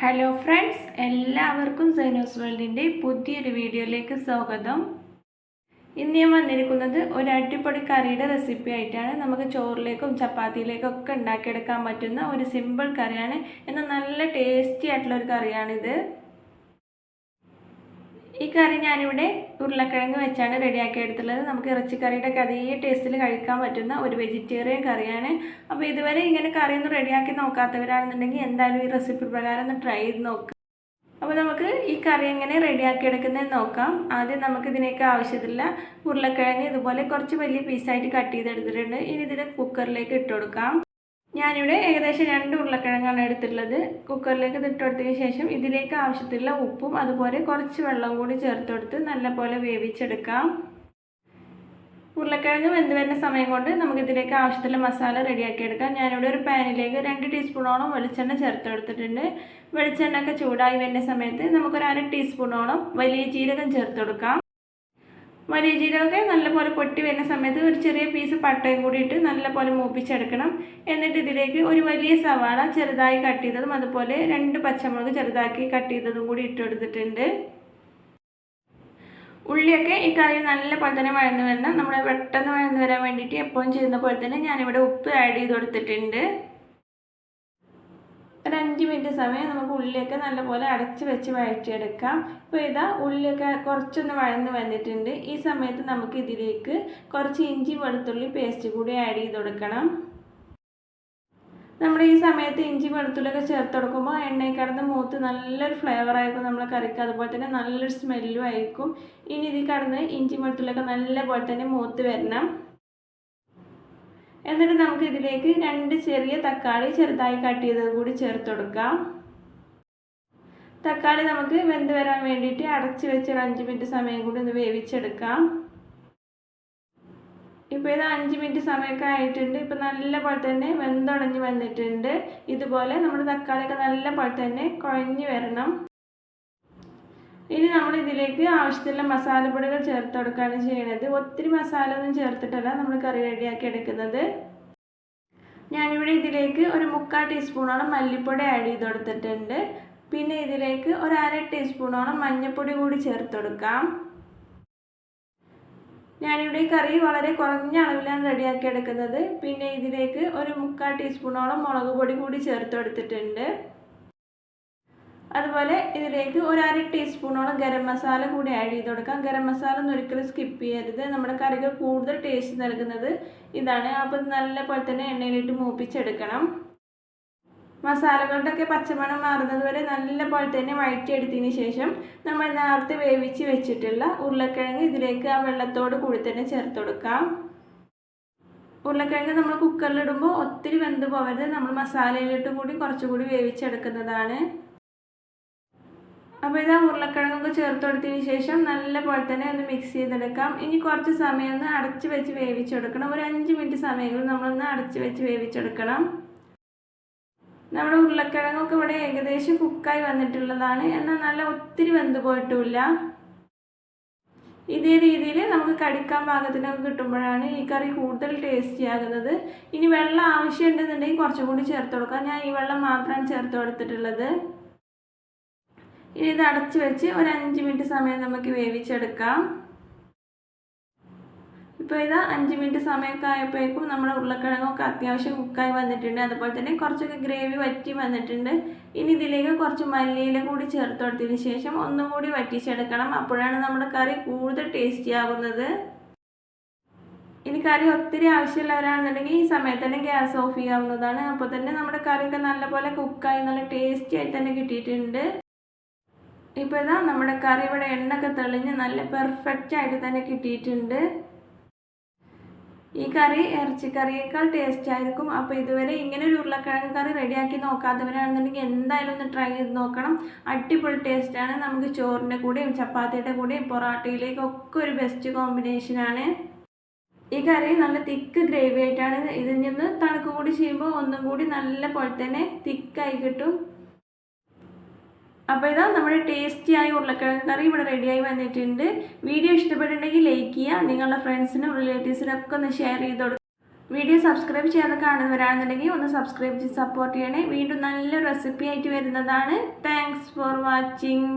Hello friends എല്ലാവർക്കും സൈനോസ് വേൾഡിന്റെ പുതിയൊരു വീഡിയോയിലേക്ക് സ്വാഗതം. ഇന്ന് ഞാൻ വന്നിരിക്കുന്നത് ഒരു അടിപൊളി കറിയുടെ റെസിപ്പി ആയിട്ടാണ്. നമുക്ക് ചോറിലേക്കും ചപ്പാത്തിയിലേക്കും ഒക്കെ ഉണ്ടാക്കിയെടുക്കാൻ പറ്റുന്ന ഒരു സിമ്പിൾ കറിയാണ്. എന്നാൽ നല്ല ടേസ്റ്റി ആയിട്ടുള്ള ഒരു കറിയാണിത്. ഈ കറി ഞാനിവിടെ ഉരുളക്കിഴങ്ങ് വെച്ചാണ് റെഡിയാക്കി എടുത്തുള്ളത് നമുക്ക് ഇറച്ചിക്കറിയുടെ ഒക്കെ അതേ ടേസ്റ്റിൽ കഴിക്കാൻ പറ്റുന്ന ഒരു വെജിറ്റേറിയൻ കറിയാണ്. അപ്പോൾ ഇതുവരെ ഇങ്ങനെ കറിയൊന്നും റെഡിയാക്കി നോക്കാത്തവരാണെന്നുണ്ടെങ്കിൽ എന്തായാലും ഈ റെസിപ്പി പ്രകാരം ഒന്ന് ട്രൈ ചെയ്ത് നോക്കുക അപ്പോൾ നമുക്ക് ഈ കറി എങ്ങനെ റെഡിയാക്കി എടുക്കുന്നതെന്ന് നോക്കാം. ആദ്യം നമുക്ക് ഇതിനേക്ക് ആവശ്യത്തില്ല ഉരുളക്കിഴങ്ങ് ഇതുപോലെ കുറച്ച് വലിയ പീസായിട്ട് കട്ട് ചെയ്തെടുത്തിട്ടുണ്ട്. ഇനി ഇതിനെ കുക്കറിലേക്ക് ഇട്ട് കൊടുക്കാം. ഞാനിവിടെ ഏകദേശം രണ്ട് ഉരുളക്കിഴങ്ങാണ് എടുത്തിട്ടുള്ളത്. കുക്കറിലേക്ക് ഇട്ടുകൊടുത്തതിന് ശേഷം ഇതിലേക്ക് ആവശ്യത്തിലുള്ള ഉപ്പും അതുപോലെ കുറച്ച് വെള്ളം കൂടി ചേർത്തെടുത്ത് നല്ലപോലെ വേവിച്ചെടുക്കാം. ഉരുളക്കിഴങ്ങ് വെന്ത് വരുന്ന സമയം കൊണ്ട് നമുക്ക് ഇതിലേക്ക് ആവശ്യത്തിലുള്ള മസാല റെഡിയാക്കി എടുക്കാം. ഞാനിവിടെ ഒരു പാനിലേക്ക് രണ്ട് ടീസ്പൂണോളം വെളിച്ചെണ്ണ ചേർത്തെടുത്തിട്ടുണ്ട്. വെളിച്ചെണ്ണ ഒക്കെ ചൂടായി വരുന്ന സമയത്ത് നമുക്കൊരു അര ടീസ്പൂണോളം വലിയ ജീരകം ചേർത്ത് കൊടുക്കാം വലിയ നല്ലപോലെ പൊട്ടി വരുന്ന സമയത്ത് ഒരു ചെറിയ പീസ് പട്ടയും കൂടി ഇട്ട് നല്ലപോലെ മൂപ്പിച്ചെടുക്കണം. എന്നിട്ട് ഇതിലേക്ക് ഒരു വലിയ സവാള ചെറുതായി കട്ട് ചെയ്തതും അതുപോലെ രണ്ട് പച്ചമുളക് ചെറുതാക്കി കട്ട് ചെയ്തതും കൂടി ഇട്ട് കൊടുത്തിട്ടുണ്ട്. ഉള്ളിയൊക്കെ ഈ കറി നല്ല പോലെ തന്നെ വഴന്ന് വരണം. നമ്മൾ പെട്ടെന്ന് വഴന്ന് വരാൻ വേണ്ടിയിട്ട് എപ്പോഴും ചെയ്യുന്ന പോലെ തന്നെ ഞാനിവിടെ ഉപ്പ് ആഡ് ചെയ്ത് കൊടുത്തിട്ടുണ്ട്. ഒരു അഞ്ച് മിനിറ്റ് സമയം നമുക്ക് ഉള്ളിയൊക്കെ നല്ലപോലെ അടച്ച് വെച്ച് വഴറ്റിയെടുക്കാം. ഇപ്പോൾ ഇതാ ഉള്ളിയൊക്കെ കുറച്ചൊന്ന് വഴന്ന് വന്നിട്ടുണ്ട്. ഈ സമയത്ത് നമുക്ക് ഇതിലേക്ക് കുറച്ച് ഇഞ്ചി വെളുത്തുള്ളി പേസ്റ്റ് കൂടി ആഡ് ചെയ്ത് കൊടുക്കണം. നമ്മൾ ഈ സമയത്ത് ഇഞ്ചി വെളുത്തുള്ളിയൊക്കെ ചേർത്ത് കൊടുക്കുമ്പോൾ എണ്ണയിൽ കിടന്ന് മൂത്ത് നല്ലൊരു ഫ്ലേവർ ആയിരിക്കും നമ്മളെ കറിക്ക്. അതുപോലെ തന്നെ നല്ലൊരു സ്മെല്ലും ആയിരിക്കും. ഇനി ഇതിൽ കിടന്ന് ഇഞ്ചി വെളുത്തുള്ളിയൊക്കെ നല്ല പോലെ തന്നെ മൂത്ത് വരണം. എന്നിട്ട് നമുക്ക് ഇതിലേക്ക് രണ്ട് ചെറിയ തക്കാളി ചെറുതായി കട്ട് ചെയ്തത് കൂടി ചേർത്ത് കൊടുക്കാം. തക്കാളി നമുക്ക് വെന്ത് വരാൻ വേണ്ടിയിട്ട് അടച്ച് വെച്ച് ഒരു അഞ്ച് മിനിറ്റ് സമയം കൂടി ഒന്ന് വേവിച്ചെടുക്കാം. ഇപ്പോൾ ഇത് അഞ്ച് മിനിറ്റ് സമയമൊക്കെ ആയിട്ടുണ്ട്. ഇപ്പോൾ നല്ലപോലെ തന്നെ വെന്തുടഞ്ഞ് വന്നിട്ടുണ്ട്. ഇതുപോലെ നമ്മുടെ തക്കാളിയൊക്കെ നല്ലപോലെ തന്നെ കുഴഞ്ഞ് വരണം. ഇനി നമ്മൾ ഇതിലേക്ക് ആവശ്യത്തിലുള്ള മസാലപ്പൊടികൾ ചേർത്ത് കൊടുക്കുകയാണ് ചെയ്യുന്നത് ഒത്തിരി മസാല ഒന്നും ചേർത്തിട്ടല്ല നമ്മൾ കറി റെഡിയാക്കി എടുക്കുന്നത്. ഞാനിവിടെ ഇതിലേക്ക് ഒരു മുക്കാൽ ടീസ്പൂണോളം മല്ലിപ്പൊടി ആഡ് ചെയ്ത് കൊടുത്തിട്ടുണ്ട് പിന്നെ ഇതിലേക്ക് ഒരു അര ടീസ്പൂണോളം മഞ്ഞൾപ്പൊടി കൂടി ചേർത്ത് കൊടുക്കാം ഞാനിവിടെ ഈ കറി വളരെ കുറഞ്ഞ അളവിലാണ് റെഡിയാക്കി എടുക്കുന്നത്. പിന്നെ ഇതിലേക്ക് ഒരു മുക്കാൽ ടീസ്പൂണോളം മുളക് പൊടി കൂടി ചേർത്ത് കൊടുത്തിട്ടുണ്ട് അതുപോലെ ഇതിലേക്ക് ഒരു അര ടീസ്പൂണോളം ഗരം മസാല കൂടി ആഡ് ചെയ്ത് കൊടുക്കാം. ഗരം മസാല ഒന്നും ഒരിക്കലും സ്കിപ്പ് ചെയ്യരുത്. നമ്മുടെ കറികൾ കൂടുതൽ ടേസ്റ്റ് നൽകുന്നത് ഇതാണ്. അപ്പോൾ നല്ല പോലെ തന്നെ എണ്ണയിലിട്ട് മൂപ്പിച്ചെടുക്കണം. മസാലകളുടെ ഒക്കെ പച്ചമണം മാറുന്നത് വരെ നല്ല പോലെ തന്നെ വഴറ്റിയെടുത്തതിന് ശേഷം നമ്മൾ നേരത്തെ വേവിച്ച് വെച്ചിട്ടുള്ള ഉരുളക്കിഴങ്ങ് ഇതിലേക്ക് ആ വെള്ളത്തോട് കൂടി തന്നെ ചേർത്ത് കൊടുക്കാം. ഉരുളക്കിഴങ്ങ് നമ്മൾ കുക്കറിലിടുമ്പോൾ ഒത്തിരി വെന്ത് പോകരുത് നമ്മൾ മസാലയിലിട്ട് കൂടി കുറച്ചുകൂടി വേവിച്ചെടുക്കുന്നതാണ്. അപ്പോൾ ഇതാ ഉരുളക്കിഴങ്ങൊക്കെ ചേർത്ത് കൊടുത്തതിന് ശേഷം നല്ലപോലെ തന്നെ ഒന്ന് മിക്സ് ചെയ്തെടുക്കാം. ഇനി കുറച്ച് സമയം ഒന്ന് അടച്ച് വെച്ച് വേവിച്ചെടുക്കണം. ഒരു അഞ്ച് മിനിറ്റ് സമയങ്ങളിൽ നമ്മളൊന്ന് അടച്ച് വെച്ച് വേവിച്ചെടുക്കണം. നമ്മുടെ ഉരുളക്കിഴങ്ങൊക്കെ ഇവിടെ ഏകദേശം കുക്കായി വന്നിട്ടുള്ളതാണ്. എന്നാൽ നല്ല ഒത്തിരി വെന്ത് പോയിട്ടുമില്ല. ഇതേ രീതിയിൽ നമുക്ക് കടിക്കാൻ പാകത്തിനൊക്കെ കിട്ടുമ്പോഴാണ് ഈ കറി കൂടുതൽ ടേസ്റ്റി ആകുന്നത്. ഇനി വെള്ളം ആവശ്യമുണ്ടെന്നുണ്ടെങ്കിൽ കുറച്ചും കൂടി ചേർത്ത് കൊടുക്കാം ഞാൻ ഈ വെള്ളം മാത്രമാണ് ചേർത്ത് കൊടുത്തിട്ടുള്ളത് ഇനി ഇത് അടച്ചു വെച്ച് ഒരു അഞ്ച് മിനിറ്റ് സമയം നമുക്ക് വേവിച്ചെടുക്കാം. ഇപ്പോൾ ഇത് അഞ്ച് മിനിറ്റ് സമയമൊക്കെ ആയപ്പോഴേക്കും നമ്മുടെ ഉരുളക്കിഴങ്ങൊക്കെ അത്യാവശ്യം കുക്കായി വന്നിട്ടുണ്ട്. അതുപോലെ തന്നെ കുറച്ചൊക്കെ ഗ്രേവി വറ്റി വന്നിട്ടുണ്ട്. ഇനി ഇതിലേക്ക് കുറച്ച് മല്ലിയില കൂടി ചേർത്ത് കൊടുത്തതിന് ശേഷം ഒന്നും കൂടി വറ്റിച്ചെടുക്കണം. അപ്പോഴാണ് നമ്മുടെ കറി കൂടുതൽ ടേസ്റ്റി ആകുന്നത് ഇനി കറി ഒത്തിരി ആവശ്യമുള്ളവരാണെന്നുണ്ടെങ്കിൽ ഈ സമയത്ത് തന്നെ ഗ്യാസ് ഓഫ് ചെയ്യാവുന്നതാണ്. അപ്പോൾ തന്നെ നമ്മുടെ കറിയൊക്കെ നല്ലപോലെ കുക്കായി നല്ല ടേസ്റ്റി ആയി തന്നെ കിട്ടിയിട്ടുണ്ട്. ഇപ്പോൾ ഇതാ നമ്മുടെ കറിയുടെ എണ്ണൊക്കെ തെളിഞ്ഞ് നല്ല പെർഫെക്റ്റ് ആയിട്ട് തന്നെ കിട്ടിയിട്ടുണ്ട്. ഈ കറി ഇറച്ചിക്കറിയേക്കാൾ ടേസ്റ്റ് ആയിരിക്കും. അപ്പോൾ ഇതുവരെ ഇങ്ങനെ ഒരു ഉരുളക്കിഴങ്ങ് കറി റെഡിയാക്കി നോക്കാത്തവരാണെന്നുണ്ടെങ്കിൽ എന്തായാലും ഒന്ന് ട്രൈ ചെയ്ത് നോക്കണം. അടിപൊളി ടേസ്റ്റാണ് നമുക്ക് ചോറിന്റെ കൂടെയും ചപ്പാത്തിയുടെ കൂടെയും പൊറാട്ടയിലേക്കൊക്കെ ഒരു ബെസ്റ്റ് കോമ്പിനേഷനാണ് ഈ കറി നല്ല തിക്ക് ഗ്രേവി ആയിട്ടാണ്. ഇതിൽ നിന്ന് തണുക്ക് കൂടി ചെയ്യുമ്പോൾ ഒന്നും കൂടി നല്ല പോലെ തന്നെ തിക്കായി കിട്ടും. അപ്പോൾ ഇതാ നമ്മുടെ ടേസ്റ്റിയായ ഉരുളക്കിഴങ്ങ് കറി ഇവിടെ റെഡിയായി വന്നിട്ടുണ്ട്. വീഡിയോ ഇഷ്ടപ്പെട്ടിട്ടുണ്ടെങ്കിൽ ലൈക്ക് ചെയ്യുക നിങ്ങളുടെ ഫ്രണ്ട്സിനും റിലേറ്റീവ്സിനും ഒക്കെ ഒന്ന് ഷെയർ ചെയ്ത് കൊടുക്കുക വീഡിയോ സബ്സ്ക്രൈബ് ചെയ്യാതെ കാണുന്നവരാണെന്നുണ്ടെങ്കിൽ ഒന്ന് സബ്സ്ക്രൈബ് ചെയ്ത് സപ്പോർട്ട് ചെയ്യണേ. വീണ്ടും നല്ലൊരു റെസിപ്പി ആയിട്ട് വരുന്നതാണ്. Thanks for watching